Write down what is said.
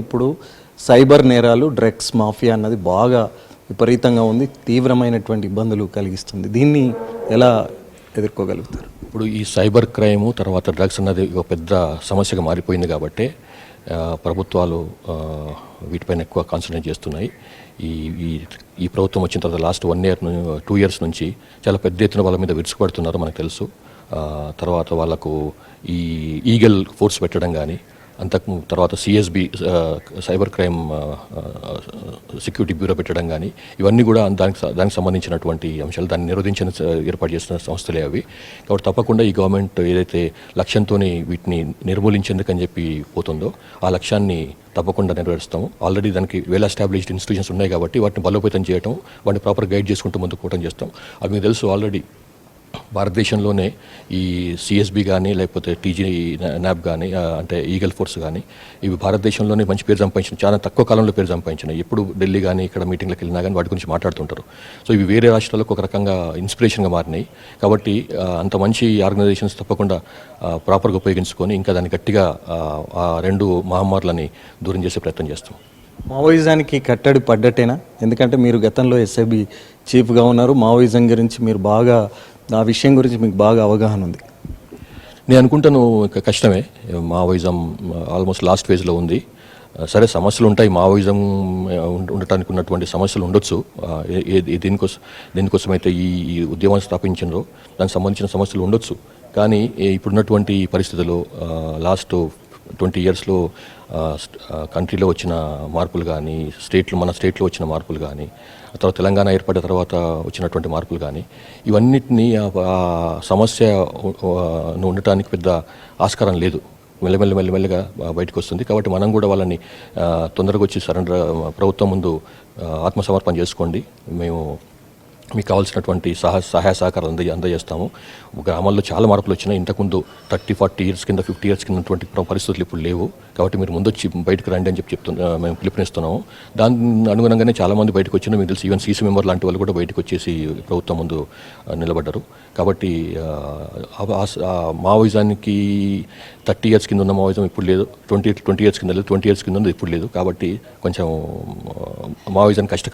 ఇప్పుడు సైబర్ నేరాలు drugs mafia అన్నది బాగా విపరీతంగా ఉంది తీవ్రమైనటువంటి ఇబ్బందులు కలిగిస్తుంది. దీన్ని ఎలా ఎదుర్కోగలుగుతారు? ఇప్పుడు ఈ సైబర్ క్రైము తర్వాత డ్రగ్స్ అన్నది ఒక పెద్ద సమస్యగా మారిపోయింది కాబట్టి ప్రభుత్వాలు వీటిపైన ఎక్కువ కాన్సన్ట్రేట్ చేస్తున్నాయి. ఈ ఈ ఈ ప్రభుత్వం వచ్చిన తర్వాత last one year two years నుంచి చాలా పెద్ద ఎత్తున వాళ్ళ మీద విరుచుకుపడుతున్నారు మనకు తెలుసు. తర్వాత వాళ్ళకు ఈ ఈగల్ ఫోర్స్ పెట్టడం కానీ అంతకు తర్వాత CSB cyber crime security bureau పెట్టడం కానీ ఇవన్నీ కూడా దానికి దానికి సంబంధించినటువంటి అంశాలు దాన్ని నిరోధించిన ఏర్పాటు చేసిన సంస్థలే అవి. కాబట్టి తప్పకుండా ఈ గవర్నమెంట్ ఏదైతే లక్ష్యంతో వీటిని నిర్మూలించేందుకని చెప్పి పోతుందో ఆ లక్ష్యాన్ని తప్పకుండా నెరవేరుస్తాము. ఆల్రెడీ దానికి వెల్ ఎస్టాబ్లిష్డ్ ఇన్స్టిట్యూషన్స్ ఉన్నాయి కాబట్టి వాటిని బలోపేతం చేయటం వాటిని ప్రాపర్ గైడ్ చేసుకుంటూ ముందుకు పోవడం చేస్తాం. అవి మీకు తెలుసు ఆల్రెడీ భారతదేశంలోనే ఈ సిఎస్బి కానీ లేకపోతే టీజీ నాబ్ కానీ అంటే ఈగల్ ఫోర్స్ కానీ ఇవి భారతదేశంలోనే మంచి పేరు సంపాదించిన చాలా తక్కువ కాలంలో పేరు సంపాదించినాయి ఎప్పుడు ఢిల్లీ కానీ ఇక్కడ మీటింగ్లకు వెళ్ళినా కానీ వాటి గురించి మాట్లాడుతుంటారు. సో ఇవి వేరే రాష్ట్రాలకు ఒక రకంగా ఇన్స్పిరేషన్గా మారినాయి. కాబట్టి అంత మంచి ఆర్గనైజేషన్స్ తప్పకుండా ప్రాపర్గా ఉపయోగించుకొని ఇంకా దాన్ని గట్టిగా ఆ రెండు మహమ్మారులని దూరం చేసే ప్రయత్నం చేస్తాం. మావోయిజానికి కట్టడి పడ్డట్టేనా ఎందుకంటే మీరు గతంలో ఎస్ఐబి చీఫ్గా ఉన్నారు. మావోయిజం గురించి మీరు బాగా ఆ విషయం గురించి మీకు బాగా అవగాహన ఉంది. నేను అనుకుంటాను కష్టమే. మావోయిజం ఆల్మోస్ట్ లాస్ట్ ఫేజ్లో ఉంది. సరే సమస్యలు ఉంటాయి మావోయిజం ఉండటానికి ఉన్నటువంటి సమస్యలు ఉండొచ్చు. దీనికోసం దీనికోసం అయితే ఈ ఉద్యమం ఉద్యమాన్ని దానికి సంబంధించిన సమస్యలు ఉండొచ్చు. కానీ ఇప్పుడున్నటువంటి పరిస్థితుల్లో లాస్ట్ ట్వంటీ ఇయర్స్లో కంట్రీలో వచ్చిన మార్పులు కానీ స్టేట్లో మన స్టేట్లో వచ్చిన మార్పులు కానీ తర్వాత తెలంగాణ ఏర్పడిన తర్వాత వచ్చినటువంటి మార్పులు కానీ ఇవన్నిటినీ సమస్య ఉండటానికి పెద్ద ఆస్కారం లేదు. మెల్లమెల్ల మెల్లమెల్లగా బయటకు వస్తుంది కాబట్టి మనం కూడా వాళ్ళని తొందరగా వచ్చి సరెండర్ ప్రభుత్వం ముందు ఆత్మసమర్పణ చేసుకోండి. మేము మీకు కావాల్సినటువంటి సహ సహాయ సహకారాలు అంద అందజేస్తాము. గ్రామాల్లో చాలా మార్పులు వచ్చినాయి. ఇంతకుముందు థర్టీ ఫార్టీ ఇయర్స్ కింద ఫిఫ్టీ ఇయర్స్ కింద ఉన్నటువంటి పరిస్థితులు ఇప్పుడు లేవు. కాబట్టి మీరు ముందొచ్చి బయటకు రండి అని చెప్పి చెప్తున్నా మేము పిలుపునిస్తున్నాము. దాని అనుగుణంగానే చాలామంది బయటకు వచ్చినా మీకు తెలిసి. ఈవెన్ సీసీ మెంబర్ లాంటి వాళ్ళు కూడా బయటకు వచ్చేసి ప్రభుత్వం ముందు నిలబడ్డారు. కాబట్టి ఆ, మావోయిజానికి థర్టీ ఇయర్స్ కింద ఉన్న మావోయిజం ఇప్పుడు లేదు. ట్వంటీ ట్వంటీ ఇయర్స్ కింద లేదు. ట్వంటీ ఇయర్స్ కింద ఉంది ఇప్పుడు లేదు. కాబట్టి కొంచెం ఆ, కష్టం